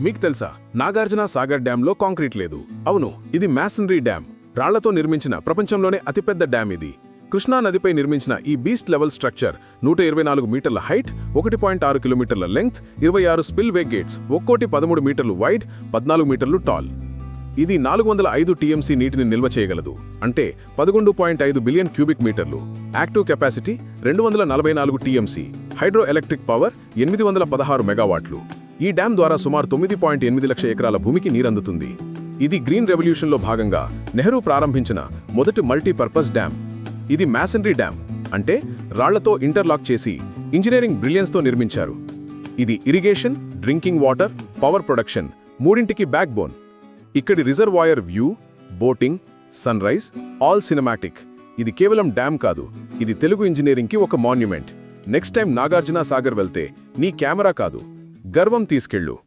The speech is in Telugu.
మీకు తెలుసా? నాగార్జున సాగర్ డ్యాంలో కాంక్రీట్ లేదు. అవును ఇది మ్యాసనరీ డ్యామ్. రాళ్ళతో నిర్మించిన ప్రపంచంలోనే అతిపెద్ద డ్యామ్ ఇది. కృష్ణా నదిపై నిర్మించిన ఈ బీస్ట్ లెవెల్ స్ట్రక్చర్ నూట ఇరవై నాలుగు మీటర్ల హైట్ ఒకటి పాయింట్ ఆరు కిలోమీటర్ల లెంగ్త్ ఇరవై ఆరు స్పిల్ వే గేట్స్ ఒక్కోటి పదమూడు మీటర్లు వైడ్ పద్నాలుగు మీటర్లు టాల్. ఇది నాలుగు వందల ఐదు టీఎంసీ నీటిని నిల్వ చేయగలదు. అంటే పదకొండు పాయింట్ ఐదు బిలియన్ క్యూబిక్ మీటర్లు. యాక్టివ్ కెపాసిటీ రెండు వందల నలభై నాలుగు టీఎంసీ. హైడ్రో ఎలక్ట్రిక్ పవర్ ఎనిమిది వందల పదహారు మెగావాట్లు. ఈ డ్యాం ద్వారా సుమారు తొమ్మిది పాయింట్ ఎనిమిది లక్ష ఎకరాల భూమికి నీరందుతుంది. ఇది గ్రీన్ రెవల్యూషన్లో భాగంగా నెహ్రూ ప్రారంభించిన మొదటి మల్టీపర్పస్ డ్యాం ఇది మ్యాసనరీ డ్యాం అంటే రాళ్ళతో ఇంటర్లాక్ చేసి ఇంజనీరింగ్ బ్రిలియన్స్తో నిర్మించారు. ఇది irrigation drinking water power production మూడింటికి బ్యాక్ బోన్ ఇక్కడి reservoir view boating sunrise all cinematic. ఇది కేవలం డ్యామ్ కాదు ఇది తెలుగు ఇంజనీరింగ్కి ఒక monument. Next time Nagarjuna Sagar వెళ్తే నీ కెమెరా కాదు. గర్వం తీసుకెళ్ళు.